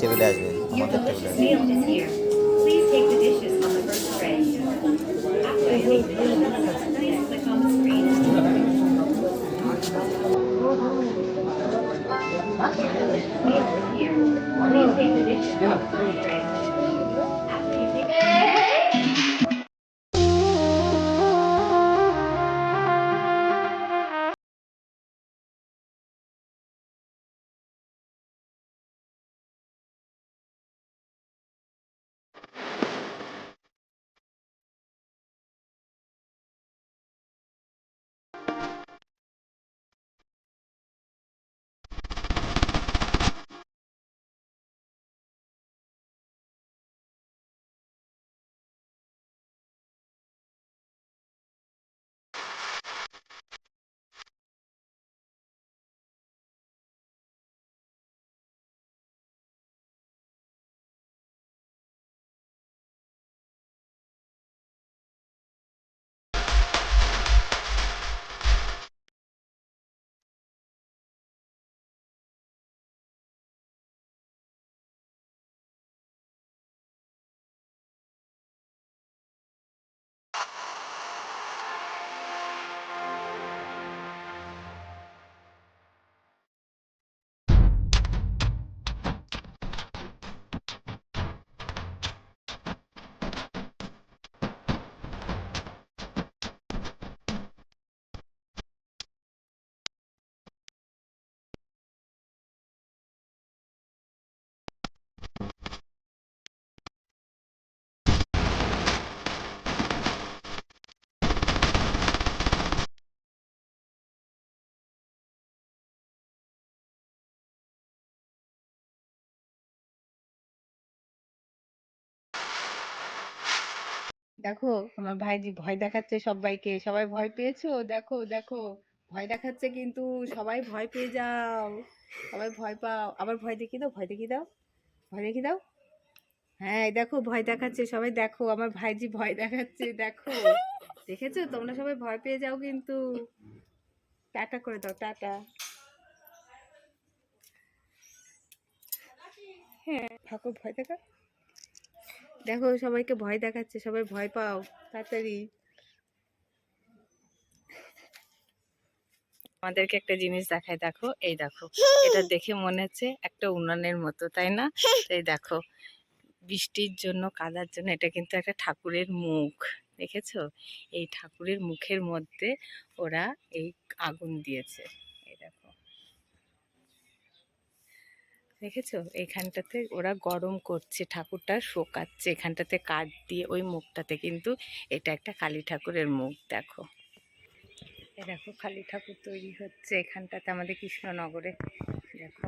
টেবিলে আসবে Your আমাদের টেবিলে delicious আসবে meal is here. Please take the dishes on the first tray. দেখো, আমার ভাইজি ভয় দেখাচ্ছে সবাইকে, সবাই ভয় পেয়েছ? দেখো দেখো। ভয় দেখাচ্ছে কিন্তু সবাই ভয় পেয়ে যাও। সবাই ভয় পাও। আবার ভয় দেখিয়ে দাও, ভয় দেখিয়ে দাও, ভয় দেখিয়ে দাও। হ্যাঁ দেখো, ভয় দেখাচ্ছে সবাই। দেখো, আমার ভাইজি ভয় দেখাচ্ছে, দেখো। দেখেছ? তোমরা সবাই ভয় পেয়ে যাও কিন্তু। টাটা করে দাও, টাটা। হ্যাঁ ঠাকুর ভয় দেখা দেখো সবাইকে ভয় দেখাচ্ছে, সবাই ভয় পাও, তাড়াতাড়ি। আমাদেরকে একটা জিনিস দেখায়, দেখো, এই দেখো, এটা দেখে মনে হচ্ছে একটা উনানের মতো, তাই না? এই দেখো, বৃষ্টির জন্য, কাদার জন্য, এটা কিন্তু একটা ঠাকুরের মুখ, দেখেছ? এই ঠাকুরের মুখের মধ্যে ওরা এই আগুন দিয়েছে এই দেখো দেখেছ? এখানটাতে ওরা গরম করছে, ঠাকুরটা শোকাচ্ছে। এখানটাতে কাঠ দিয়ে ওই মুখটাতে কিন্তু এটা একটা কালী ঠাকুরের মুখ, দেখো। দেখো, কালী ঠাকুর তৈরি হচ্ছে এখানটাতে আমাদের কৃষ্ণনগরে। দেখো,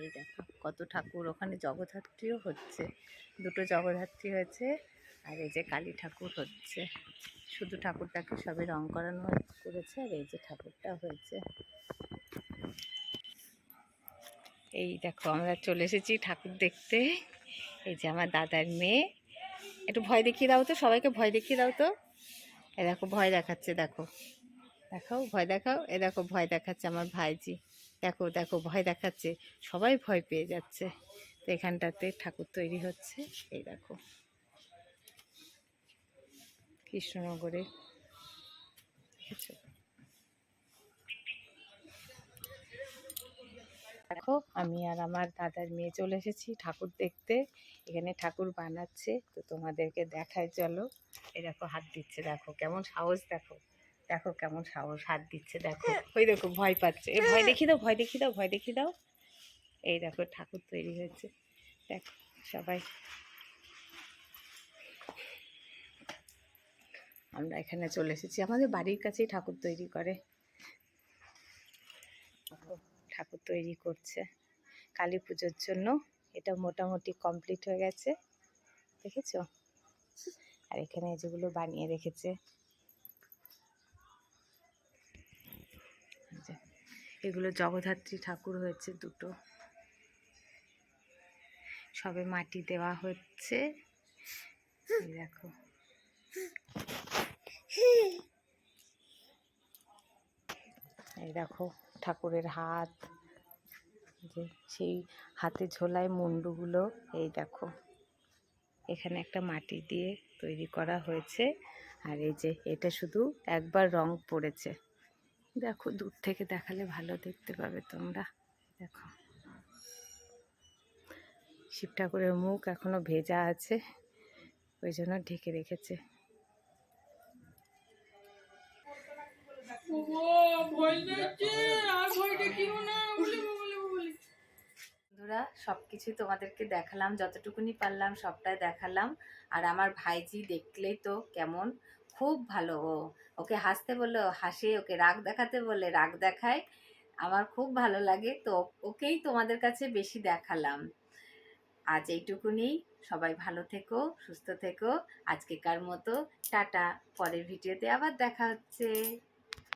এই দেখো, কত ঠাকুর। ওখানে জগদ্ধাত্রীও হচ্ছে, দুটো জগদ্ধাত্রী হয়েছে আর এই যে কালী ঠাকুর হচ্ছে। শুধু ঠাকুরটাকে সবে রং করানো করেছে আর এই যে ঠাকুরটা হয়েছে। এই দেখো আমরা চলে এসেছি ঠাকুর দেখতে। এই যে আমার দাদার মেয়ে। একটু ভয় দেখিয়ে দাও তো, সবাইকে ভয় দেখিয়ে দাও তো। এ দেখো, ভয় দেখাচ্ছে, দেখো। দেখাও, ভয় দেখাও। এ দেখো, ভয় দেখাচ্ছে আমার ভাইজি। দেখো দেখো, ভয় দেখাচ্ছে। সবাই ভয় পেয়ে যাচ্ছে। তো এখানটাতে ঠাকুর তৈরি হচ্ছে। এই দেখো। কৃষ্ণনগরে। দেখো, আমি আর আমার দাদার মেয়ে চলে এসেছি ঠাকুর দেখতে। এখানে ঠাকুর বানাচ্ছে, তো তোমাদেরকে দেখায় চলো। এই দেখো, হাত দিচ্ছে, দেখো, কেমন সাহস, দেখো। দেখো কেমন সাহস, হাত দিচ্ছে, দেখো। ওই দেখো, ভয় পাচ্ছে। এই ভয় দেখি দাও, ভয় দেখি দাও, ভয় দেখি দাও। এই দেখো, ঠাকুর তৈরি হয়েছে। দেখো, সবাই। আমরা এখানে চলে এসেছি। আমাদের বাড়ির কাছেই ঠাকুর তৈরি করে। ঠাকুর তৈরি করছে। কালী পুজোর জন্য এটা মোটামুটি কমপ্লিট হয়ে গেছে। দেখেছ? আর এখানে যেগুলো বানিয়ে রেখেছে। এগুলো জগদ্ধাত্রী ঠাকুর হয়েছে দুটো। সবে মাটি দেওয়া হচ্ছে। দেখো। এই দেখো ঠাকুরের হাত যে সেই হাতে ঝোলায় মুন্ডুগুলো, এই দেখো। এখানে একটা মাটি দিয়ে তৈরি করা হয়েছে। আর এই যে এটা শুধু একবার রং পড়েছে। দেখো, দূর থেকে দেখালে ভালো দেখতে পাবে তোমরা। দেখো। শিব ঠাকুরের মুখ এখনও ভেজা আছে, ওই জন্য ঢেকে রেখেছে। বন্ধুরা সব তোমাদেরকে দেখালাম, যতটুকুনি পারলাম সবটাই দেখালাম। আর আমার ভাইজি দেখলেই তো কেমন? খুব ভালো। ও, ওকে হাসতে বললে ও হাসে, ওকে রাগ দেখাতে বলে রাগ দেখায়। আমার খুব ভালো লাগে, তো ওকেই তোমাদের কাছে বেশি দেখালাম। আজ এইটুকুনি। সবাই ভালো থেকো, সুস্থ থেকো। আজকেকার মতো, টাটা। পরের ভিডিওতে আবার দেখা হচ্ছে।